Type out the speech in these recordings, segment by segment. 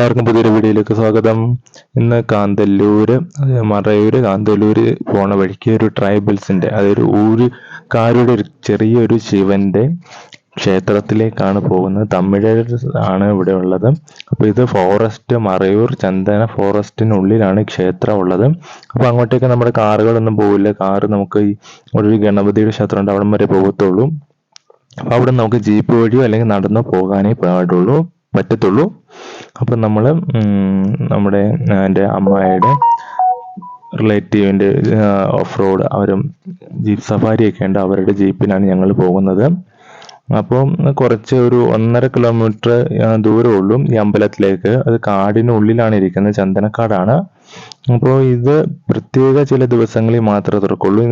എല്ലാവർക്കും പുതിയൊരു വീഡിയോയിലേക്ക് സ്വാഗതം. ഇന്ന് കാന്തല്ലൂര് മറയൂര് കാന്തല്ലൂര് പോണ വഴിക്ക് ഒരു ട്രൈബൽസിന്റെ അതൊരു ഊരുകാരുടെ ഒരു ചെറിയൊരു ശിവന്റെ ക്ഷേത്രത്തിലേക്കാണ് പോകുന്നത്. തമിഴർ ആണ് ഇവിടെ ഉള്ളത്. അപ്പോൾ ഇത് ഫോറസ്റ്റ് മറയൂർ ചന്ദന ഫോറസ്റ്റിനുള്ളിലാണ് ക്ഷേത്രം ഉള്ളത്. അപ്പോൾ അങ്ങോട്ടേക്ക് നമ്മുടെ കാറുകളൊന്നും പോവില്ല. കാറ് നമുക്ക് ഈ ഒരു ഗണപതിയുടെ ക്ഷേത്രം ഉണ്ട്. അവിടം വരെ പോകത്തുള്ളൂ. അപ്പോൾ അവിടെ നമുക്ക് ജീപ്പ് വഴിയോ അല്ലെങ്കിൽ നടന്നോ പോകാനേ പാടുള്ളൂ. പറ്റത്തുള്ളൂ. അപ്പം നമ്മൾ നമ്മുടെ എന്റെ അമ്മായിയുടെ റിലേറ്റീവിന്റെ ഓഫ് റോഡ് അവരും ജീപ്പ് സഫാരിയൊക്കെ ഉണ്ട്. അവരുടെ ജീപ്പിനാണ് ഞങ്ങൾ പോകുന്നത്. അപ്പോൾ കുറച്ച് ഒരു ഒന്നര കിലോമീറ്റർ ദൂരമേ ഉള്ളൂ ഈ അമ്പലത്തിലേക്ക്. അത് കാടിനുള്ളിലാണ് ഇരിക്കുന്നത് ചന്ദനക്കാടാണ്. അപ്പോൾ ഇത് പ്രത്യേക ചില ദിവസങ്ങളിൽ മാത്രമേ തുറക്കുള്ളൂ.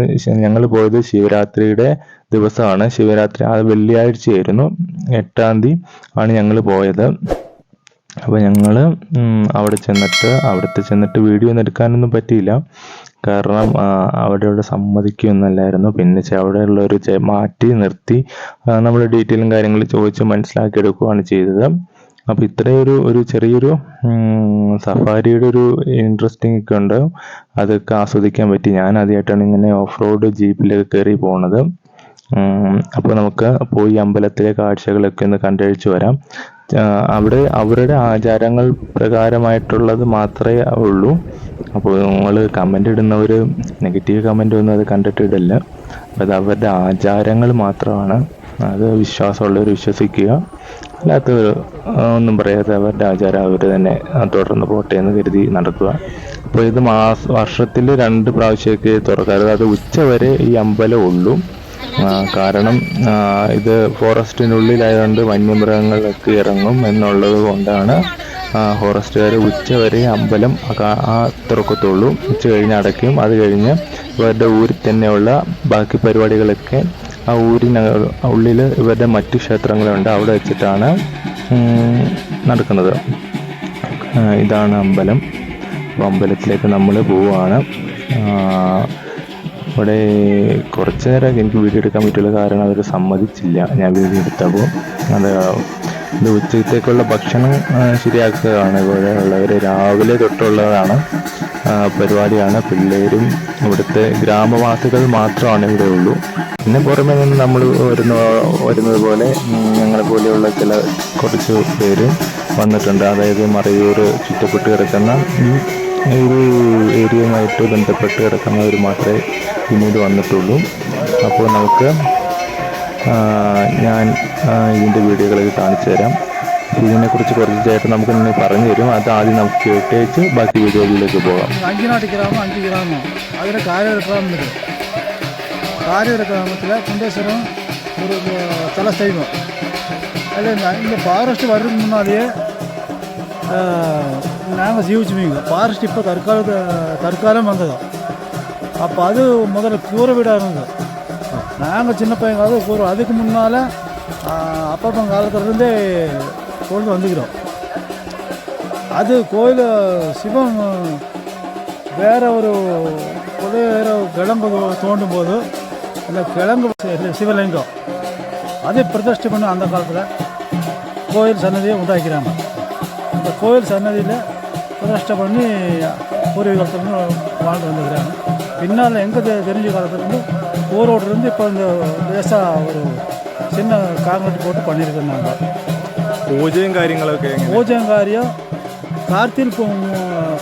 ഞങ്ങൾ പോയത് ശിവരാത്രിയുടെ ദിവസമാണ്. ശിവരാത്രി ആ വെള്ളിയാഴ്ചയായിരുന്നു. എട്ടാം തീയതി ആണ് ഞങ്ങൾ പോയത്. അപ്പോൾ ഞങ്ങൾ അവിടെ ചെന്നിട്ട് അവിടുത്തെ ചെന്നിട്ട് വീഡിയോ ഒന്നും എടുക്കാനൊന്നും പറ്റിയില്ല. കാരണം അവിടെയുള്ള സമ്മതിക്കുകയൊന്നുമല്ലായിരുന്നു പിന്നെ അവിടെ അവിടെയുള്ള ഒരു മാറ്റി നിർത്തി നമ്മൾ ഡീറ്റെയിലും കാര്യങ്ങളും ചോദിച്ച് മനസ്സിലാക്കി എടുക്കുകയാണ് ചെയ്തത്. അപ്പോൾ ഇത്രയൊരു ഒരു ചെറിയൊരു സഫാരിയുടെ ഒരു ഇൻട്രസ്റ്റിംഗ് ഒക്കെ ഉണ്ട്. അതൊക്കെ ആസ്വദിക്കാൻ പറ്റി. ഞാൻ ആദ്യമായിട്ടാണ് ഇങ്ങനെ ഓഫ് റോഡ് ജീപ്പിലൊക്കെ കയറി പോണത് അപ്പോൾ നമുക്ക് പോയി അമ്പലത്തിലെ കാഴ്ചകളൊക്കെ ഒന്ന് കണ്ടഴിച്ചു വരാം. അവിടെ അവരുടെ ആചാരങ്ങൾ പ്രകാരമായിട്ടുള്ളത് മാത്രമേ ഉള്ളൂ. അപ്പോൾ നിങ്ങൾ കമന്റ് ഇടുന്നവർ നെഗറ്റീവ് കമന്റ് ഒന്നും അത് കണ്ടിട്ട് ഇടില്ല. അപ്പോൾ അത് അവരുടെ ആചാരങ്ങൾ മാത്രമാണ്. അത് വിശ്വാസമുള്ളവർ വിശ്വസിക്കുക. അല്ലാത്തവർ ഒന്നും പറയാതെ അവരുടെ ആചാരം അവർ തന്നെ തുടർന്ന് പോട്ടെ എന്ന് കരുതി നടത്തുക. അപ്പോൾ ഇത് മാസ വർഷത്തിൽ രണ്ട് പ്രാവശ്യമൊക്കെ തുറക്കാറ്. അത് ഉച്ച വരെ ഈ അമ്പലം ഉള്ളൂ. കാരണം ഇത് ഫോറസ്റ്റിനുള്ളിലായതുകൊണ്ട് വന്യമൃഗങ്ങളൊക്കെ ഇറങ്ങും എന്നുള്ളത് കൊണ്ടാണ് ഫോറസ്റ്റുകാർ ഉച്ച വരെ അമ്പലം തുറക്കത്തുള്ളൂ. ഉച്ച കഴിഞ്ഞ് അടയ്ക്കും. അത് കഴിഞ്ഞ് ഇവരുടെ ഊരിൽ തന്നെയുള്ള ബാക്കി പരിപാടികളൊക്കെ ആ ഊരിന ഉള്ളിൽ ഇവരുടെ മറ്റു ക്ഷേത്രങ്ങളുണ്ട്. അവിടെ വെച്ചിട്ടാണ് നടക്കുന്നത്. ഇതാണ് അമ്പലം. അമ്പലത്തിലേക്ക് നമ്മൾ പോവുകയാണ് അവിടെ കുറച്ച് നേരം എനിക്ക് വീഡിയോ എടുക്കാൻ പറ്റില്ല കാരണം അവർ സമ്മതിച്ചില്ല. ഞാൻ വീഡിയോ എടുത്തപ്പോൾ അത് ഇത് ഉച്ചത്തേക്കുള്ള ഭക്ഷണം ശരിയാക്കുകയാണ്. ഇവിടെ ഉള്ളവർ രാവിലെ തൊട്ടുള്ളതാണ് പരിപാടിയാണ്. പിള്ളേരും ഇവിടുത്തെ ഗ്രാമവാസികൾ മാത്രമാണ് ഇവിടെ ഉള്ളൂ. പിന്നെ പുറമെ നിന്ന് നമ്മൾ വരുന്ന വരുന്നത് പോലെ ഞങ്ങളെ പോലെയുള്ള ചില കുറച്ച് പേര് വന്നിട്ടുണ്ട്. അതായത് മറയൂർ ചുറ്റപ്പെട്ട് കിടക്കുന്ന ഈ ഒരു ഏരിയയുമായിട്ട് ബന്ധപ്പെട്ട് കിടക്കുന്നവർ മാത്രമേ പിന്നീട് വന്നിട്ടുള്ളൂ അപ്പോൾ നമുക്ക് ആ, ഞാൻ ആ, ഇതിൻ്റെ വീഡിയോകളൊക്കെ കാണിച്ചു തരാം ഇതിനെക്കുറിച്ച് കുറച്ച് ചേട്ടൻ നമുക്ക് ഇന്ന് പറഞ്ഞു തരും അത് ആദ്യം നമുക്ക് കേട്ടേച്ച് ബാക്കി വീഡിയോകളിലേക്ക് പോകാം அஞ்சிநாட்டு கிராமம் அஞ்சு கிராமம் அதில் காரையூர் கிராமம் இருக்குது காரையூர் கிராமத்தில் குண்டேஸ்வரம் ஒரு அஹ், தல சைவம் அதில் இந்த இந்த ஃபாரஸ்ட் வர்றதுக்கு முன்னாடியே நாங்கள் ஜீவிச்சுவீங்க ஃபாரஸ்ட் இப்போ தற்கால தற்காலம் வந்தது அப்போ அது முதல்ல கூரை வீடாக இருந்தது நாங்கள் சின்ன பையன் காலத்து கூரை அதுக்கு முன்னால் அப்பப்பா காலத்துலேருந்தே கொண்டு வந்துக்கிறோம். அது கோயில் சிவம் வேற ஒரு வேற கிழங்கு தோண்டும் போது அந்த கிழங்கு சிவலிங்கம் அதை பிரதிஷ்டை பண்ண அந்த காலத்தில் கோயில் சன்னதியை உண்டாக்கிறாங்க அந்த கோயில் சன்னதியில் பிரதிஷ்டை பண்ணி பூர்வீகத்துலேருந்து வாழ்ந்து வந்துக்கிறாங்க பின்னால் எங்கே தெரிஞ்ச காலத்துலேருந்து ஊரோட்டிலேருந்து இப்போ இந்த லேசாக ஒரு சின்ன காங்கிரீட் போட்டு பண்ணியிருக்கோம் நாங்கள் പൂജയും കാര്യങ്ങളൊക്കെ എങ്ങനെ பூஜையும் காரியம் கார்த்தியில் இப்போ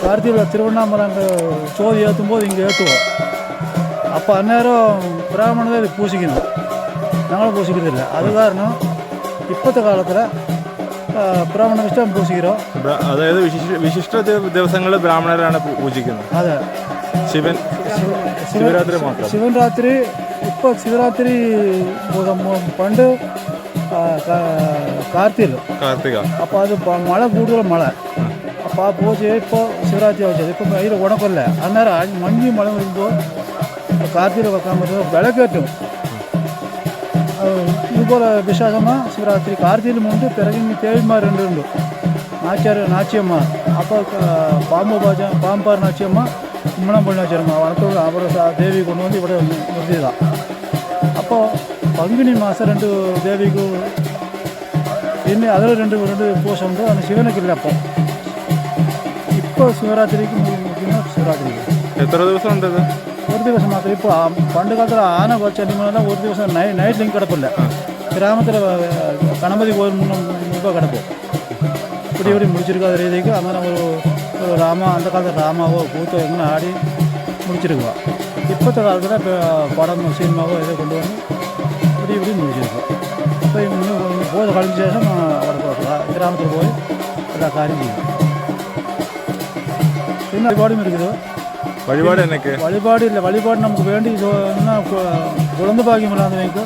கார்த்தியில் திருவண்ணாமலை அங்கே சோதி ஏற்றும் போது இங்கே ஏற்றுவோம் அப்போ அந்நேரம் பிராமணர் இது பூசிக்கணும் நாங்களும் பூசிக்கிறது இல்லை அது காரணம் இப்போத்த காலத்தில் பிராமண இஷ்டம் பூசிக்கிறோம் ബ്ര- അതായത് വിശിഷ്ട വിശിഷ്ട ദിവസങ്ങളിൽ ബ്രാഹ്മണരാണ് പൂ- പൂജിക്കുന്നത് அதை ശിവൻ ശിവരാത്രി മാത്രം சிவன் ராத்திரி இப்போ சிவராத்திரி மு- மு- பண்டு ஆ, கா- கார்த்தியில் കാർത്തിക அப்போ அது ப- மழை கூடுதல் மழை அப்போ பூஜை இப்போ சிவராத்திரி வச்சது இப்போ கையில் உடம்பில்ல அந்நேரம் மஞ்சு மழை வரும்போது இப்போ கார்த்திகை வைக்காம விளக்கேட்டும் திருக்கோல அபிஷேகமாக சிவராத்திரி கார்த்தியில் உண்டு பிறகு இங்கே தேவிமார் ரெண்டு உண்டு நாச்சியார் நாச்சியம்மா அப்போ பாம்பு பாஜா பாம்பார் நாச்சியம்மா மும்மனம்பொழி நாச்சியம்மா வளர்த்தோடு அப்புறம் தேவி கொண்டு வந்து இவ்வளோ உறுதி தான் அப்போது பங்குனி மாதம் ரெண்டு தேவிக்கு இன்னும் அதில் ரெண்டு ரெண்டு பூசம் உண்டு அந்த சிவனுக்கு இல்லை அப்போ இப்போ சிவராத்திரிக்கு முக்கியமாக சிவராத்திரிக்கு எத்தனை திவசம் உண்டது ஒரு ദിവസം മാത്രം ഇപ്പോൾ പണ്ട് കാലത്ത് ആന കുറച്ച് അടിമ ഒരു ദിവസം നൈ നൈറ്റ് ലിങ്ക് കിടപ്പില്ല கிராமத்தில் கணபதி கோயில் முன்னூறுபா கிடப்போம் இப்படி இப்படி முடிச்சிருக்காது ரீதிக்கு அதனால் ஒரு ராமா அந்த காலத்தில் ராமாவோ கூத்தோ எங்கன்னு ஆடி முடிச்சிருக்குவோம் இப்போத்த காலத்தில் இப்போ படமோ சினிமாவோ இதை கொண்டு வந்து இப்படி இப்படி முடிச்சிருக்கோம் இப்போ இன்னும் போதை கழிஞ்ச சேஷம் அவருக்கு கிராமத்தில் போய் எல்லா காரியம் செய்யும் இன்னும் பாடும் இருக்குது? வழிபாடு எனக்கு வழிபாடு இல்லை வழிபாடு நமக்கு வேண்டி குழந்தை பாக்கியம் இல்லாதவங்க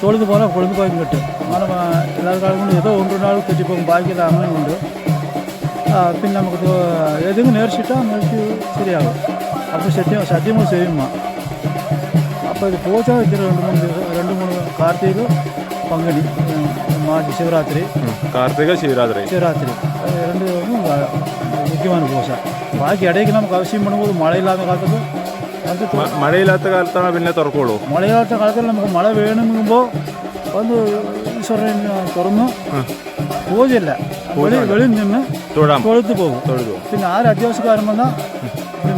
தொழுது போல குழந்தை பாக்கியம் கட்டு. நம்ம எல்லா காலங்களும் ஏதோ ஒன்று நாள் கட்டி போகும் பாக்கியம் அங்கே உண்டு. பின் நமக்கு எதுவும் நேர்ச்சிட்டா நேர்ச்சி சரியாகும். அப்போ சத்தியம் சத்தியமும் செய்யுமா அப்போ இது போச்சா இது ரெண்டு மூணு ரெண்டு மூணு கார்த்திகை മൂന്ന് കാർത്തിക പങ്കണി ഉം, മാർച്ച് ശിവരാത്രി കാർത്തിക ശിവരാത്രി ശിവരാത്രി அது ரெண்டு வந்து முக்கியமான பூசை பாக்கி இடைக்கு நமக்கு அவசியம் பண்ணும்போது மழை இல்லாத காலத்துக்கு வந்து മ- മഴയില്ലാത്ത കാലത്താണ് പിന്നെ തുറക്കുള്ളൂ മഴയില്ലാത്ത കാലത്തിൽ നമുക്ക് മഴ വേണമെങ്കിൽ വന്ന് ഈശ്വരൻ തുറന്ന് പൂജയില്ല വെളി വെളിയിൽ നിന്ന് തൊഴാം തൊഴുത്ത് പോകും തൊഴുതു പിന്നെ ആര് അത്യാവശ്യക്കാരൻ വന്നാൽ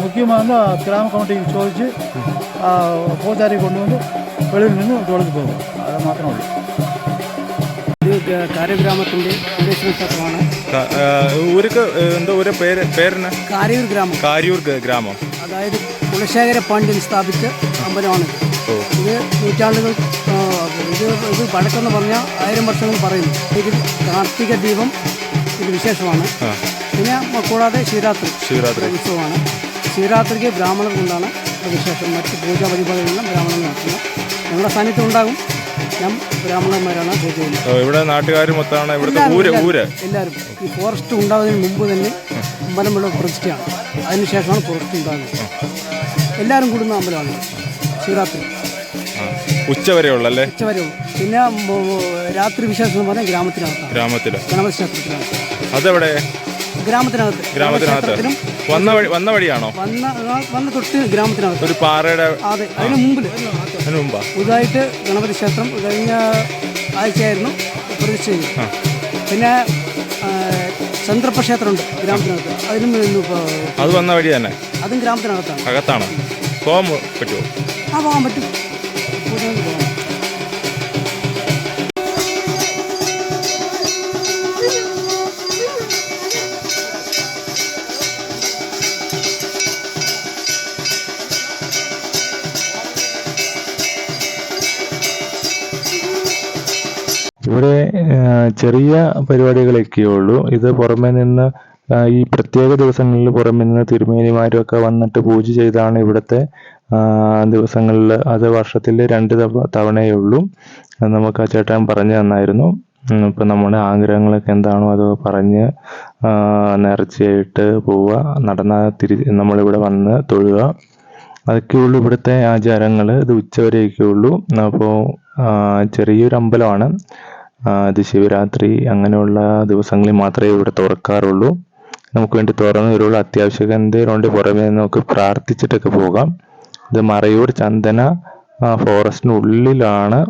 മുഖ്യമാകുന്ന ഗ്രാമ കമ്മിറ്റിക്ക് ചോദിച്ച് ആ പൂജാരി കൊണ്ടുവന്ന് വെളിയിൽ നിന്ന് തൊഴുത്ത് പോകും അത് മാത്രമേ ഉള്ളൂ ഇത് സ്ഥലമാണ്. ഊർക്ക് എന്താ ഊരെ പേര് പേരെന്നാ? കാരയൂർ ഗ്രാമം. കാരിയൂർ ഗ്രാമം? അതായത് കുലശേഖര പാണ്ഡ്യൻ സ്ഥാപിച്ച അമ്പലമാണ്. ഇത് നൂറ്റാണ്ടുകൾ ഇത് ഇത് പഴക്കെന്ന് പറഞ്ഞാൽ ആയിരം വർഷങ്ങൾ പറയുന്നു. ഇതിൽ കാർത്തിക ദീപം ഇത് വിശേഷമാണ്. പിന്നെ കൂടാതെ ശിവരാത്രി ശിവരാത്രി. ഉത്സവമാണ്. ശിവരാത്രിക്ക് ബ്രാഹ്മണർ കൊണ്ടാണ് വിശേഷം. മറ്റ് പൂജാ പരിപാടികളെല്ലാം ബ്രാഹ്മണർ നടത്തുന്നത്. ഞങ്ങളുടെ സാന്നിധ്യം ഉണ്ടാകും. ഞാൻ ബ്രാഹ്മണന്മാരാണ് ചെയ്യുന്നത് ഇവിടെ നാട്ടുകാർ മൊത്തമാണ് ഇവിടുത്തെ ഊര് ഊര്. എല്ലാവരും. ഈ ഫോറസ്റ്റ് ഉണ്ടാകുന്നതിന് മുമ്പ് തന്നെ അമ്പലമുള്ള പ്രതിഷ്ഠയാണ് അതിനുശേഷമാണ് ഫോറസ്റ്റ് ഉണ്ടാകുന്നത് എല്ലാവരും കൂടുന്ന അമ്പലമാണ് ശിവരാത്രി. ആ. ഉച്ച വരെ ഉള്ളല്ലേ ഉച്ചവരെയും പിന്നെ മോ- രാത്രി വിശേഷം എന്ന് പറഞ്ഞാൽ ഗ്രാമത്തിനകത്താണ്. ഗ്രാമത്തിൽ ഗണപതി ക്ഷേത്രത്തിനകത്ത് അതെവിടെ? ഗ്രാമത്തിനകത്ത്. ഗ്രാമത്തിനകത്ത്. ക്ഷേത്രത്തിലും വന്ന വഴി വന്ന വഴിയാണോ? വന്ന വന്ന തൊട്ട് ഗ്രാമത്തിനകത്ത്. ഒരു പാറയുടെ അതെ അതിന് മുമ്പിൽ അതിന് മുമ്പാ? പുതുതായിട്ട് ഗണപതി ക്ഷേത്രം കഴിഞ്ഞ ആഴ്ചയായിരുന്നു പ്രതിഷ്ഠ പിന്നെ ചന്ദ്രപ്പ ക്ഷേത്രമുണ്ട് ഗ്രാമത്തിനകത്ത്. അതിനും അത് വന്ന വഴി തന്നെ? അതും ഗ്രാമത്തിനകത്താണ്. അകത്താണ്. പോകാൻ പറ്റുമോ? ആ പോകാൻ പറ്റും. ചെറിയ പരിപാടികളൊക്കെ ഉള്ളൂ ഇത് പുറമെ നിന്ന് ഈ പ്രത്യേക ദിവസങ്ങളിൽ പുറമെ നിന്ന് തിരുമേനിമാരും ഒക്കെ വന്നിട്ട് പൂജ ചെയ്താണ് ഇവിടുത്തെ ദിവസങ്ങളിൽ അത് വർഷത്തിൽ രണ്ട് തവ- തവണയേ ഉള്ളൂ നമുക്ക് ആ ചേട്ടൻ പറഞ്ഞു തന്നായിരുന്നു. ഇപ്പൊ നമ്മുടെ ആഗ്രഹങ്ങളൊക്കെ എന്താണോ അത് പറഞ്ഞ് നേർച്ചയായിട്ട് പോവുക. നടന്ന തിരി നമ്മളിവിടെ വന്ന് തൊഴുക. അതൊക്കെയുള്ളൂ ഇവിടുത്തെ ആചാരങ്ങൾ ഇത് ഉച്ചവരെയൊക്കെ ഉള്ളൂ അപ്പോൾ ചെറിയൊരു അമ്പലമാണ്. ആ, ശിവരാത്രി അങ്ങനെയുള്ള ദിവസങ്ങളിൽ മാത്രമേ ഇവിടെ തുറക്കാറുള്ളൂ. നമുക്ക് വേണ്ടി തുറന്നു വരുള്ളൂ. അത്യാവശ്യം എന്തെങ്കിലും പുറമേ നമുക്ക് പ്രാർത്ഥിച്ചിട്ടൊക്കെ പോകാം. ഇത് മറയൂർ ചന്ദന ഫോറസ്റ്റിനുള്ളിലാണ്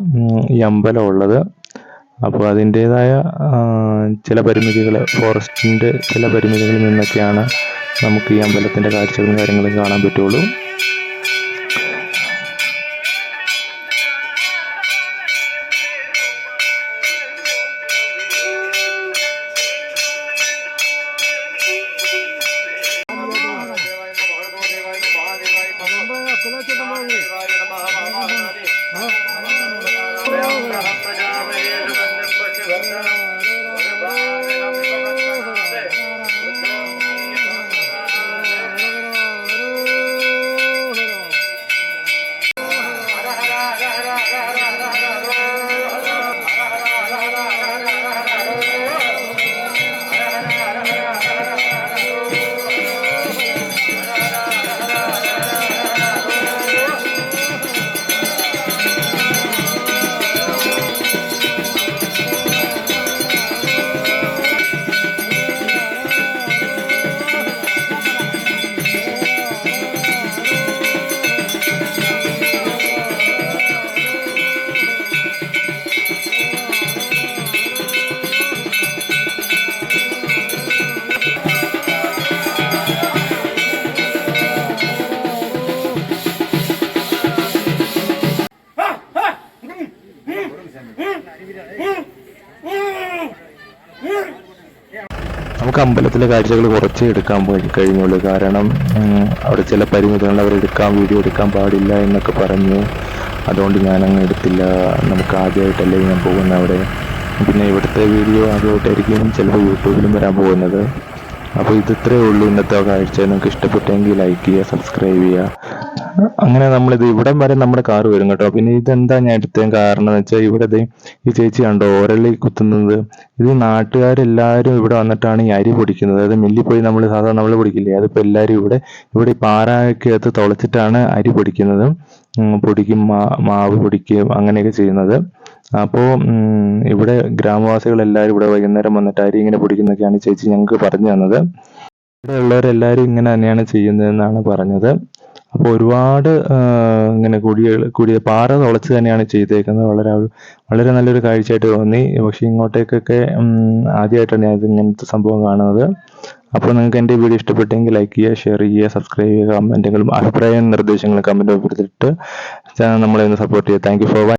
ഈ അമ്പലം ഉള്ളത്. അപ്പോൾ അതിന്റേതായ ചില പരിമിതികൾ ഫോറസ്റ്റിന്റെ ചില പരിമിതികളിൽ നിന്നൊക്കെയാണ് നമുക്ക് ഈ അമ്പലത്തിന്റെ കാഴ്ചകളും കാര്യങ്ങളും കാണാൻ പറ്റുള്ളൂ. നമുക്ക് അമ്പലത്തിലെ കാഴ്ചകൾ കുറച്ച് എടുക്കാൻ കഴിഞ്ഞുള്ളൂ. കാരണം അവിടെ ചില പരിമിതികൾ അവർ എടുക്കാൻ വീഡിയോ എടുക്കാൻ പാടില്ല എന്നൊക്കെ പറഞ്ഞു. അതുകൊണ്ട് ഞാൻ അങ്ങ് എടുത്തില്ല. നമുക്ക് ആദ്യമായിട്ടല്ലേ ഞാൻ പോകുന്ന അവിടെ. പിന്നെ ഇവിടുത്തെ വീഡിയോ ആദ്യമായിട്ടായിരിക്കും ചിലപ്പോൾ യൂട്യൂബിലും വരാൻ പോകുന്നത്. അപ്പോൾ ഇത് ഇത്രയേ ഉള്ളൂ ഇന്നത്തെ കാഴ്ച. നിങ്ങൾക്ക് ഇഷ്ടപ്പെട്ടെങ്കിൽ ലൈക്ക് ചെയ്യുക സബ്സ്ക്രൈബ് ചെയ്യുക. അങ്ങനെ നമ്മൾ നമ്മളിത് ഇവിടെ വരെ നമ്മുടെ കാർ വരും കേട്ടോ. പിന്നെ ഇതെന്താ ഞാൻ എടുത്തത് കാരണം എന്ന് വെച്ചാൽ ഇവിടെ ഈ ചേച്ചി കണ്ടോ ഓരളി കുത്തുന്നത്. ഇത് നാട്ടുകാരെല്ലാവരും ഇവിടെ വന്നിട്ടാണ് ഈ അരി പൊടിക്കുന്നത്. അതായത് മില്ലിൽ പോയി നമ്മൾ സാധാരണ നമ്മൾ പൊടിക്കില്ലേ? അതിപ്പോൾ എല്ലാവരും ഇവിടെ ഇവിടെ ഈ പാറയ്ക്കകത്ത് തുളച്ചിട്ടാണ് അരി പൊടിക്കുന്നത്. പൊടിക്കും മാവ് പൊടിക്കുകയും അങ്ങനെയൊക്കെ ചെയ്യുന്നത്. അപ്പോൾ ഇവിടെ ഗ്രാമവാസികൾ എല്ലാവരും ഇവിടെ വൈകുന്നേരം വന്നിട്ട് അരി ഇങ്ങനെ പൊടിക്കുന്നൊക്കെയാണ് ചേച്ചി ഞങ്ങൾക്ക് പറഞ്ഞു തന്നത്. ഇവിടെ ഉള്ളവരെല്ലാവരും ഇങ്ങനെ തന്നെയാണ് ചെയ്യുന്നതെന്നാണ് പറഞ്ഞത്. അപ്പോൾ ഒരുപാട് ഇങ്ങനെ കുഴികൾ കുഴി പാറ തുളച്ച് തന്നെയാണ് ചെയ്തേക്കുന്നത്. വളരെ വളരെ നല്ലൊരു കാഴ്ചയായിട്ട് തോന്നി. പക്ഷേ ഇങ്ങോട്ടേക്കൊക്കെ ആദ്യമായിട്ടാണ് ഞാൻ ഇങ്ങനത്തെ സംഭവം കാണുന്നത്. അപ്പോൾ നിങ്ങൾക്ക് എന്റെ വീഡിയോ ഇഷ്ടപ്പെട്ടെങ്കിൽ ലൈക്ക് ചെയ്യുക ഷെയർ ചെയ്യുക സബ്സ്ക്രൈബ് ചെയ്യുക എന്തെങ്കിലും അഭിപ്രായവും നിർദ്ദേശങ്ങളും കമന്റ് കൊടുത്തിട്ട് നമ്മളെ ഒന്ന് സപ്പോർട്ട് ചെയ്യുക. Thank you for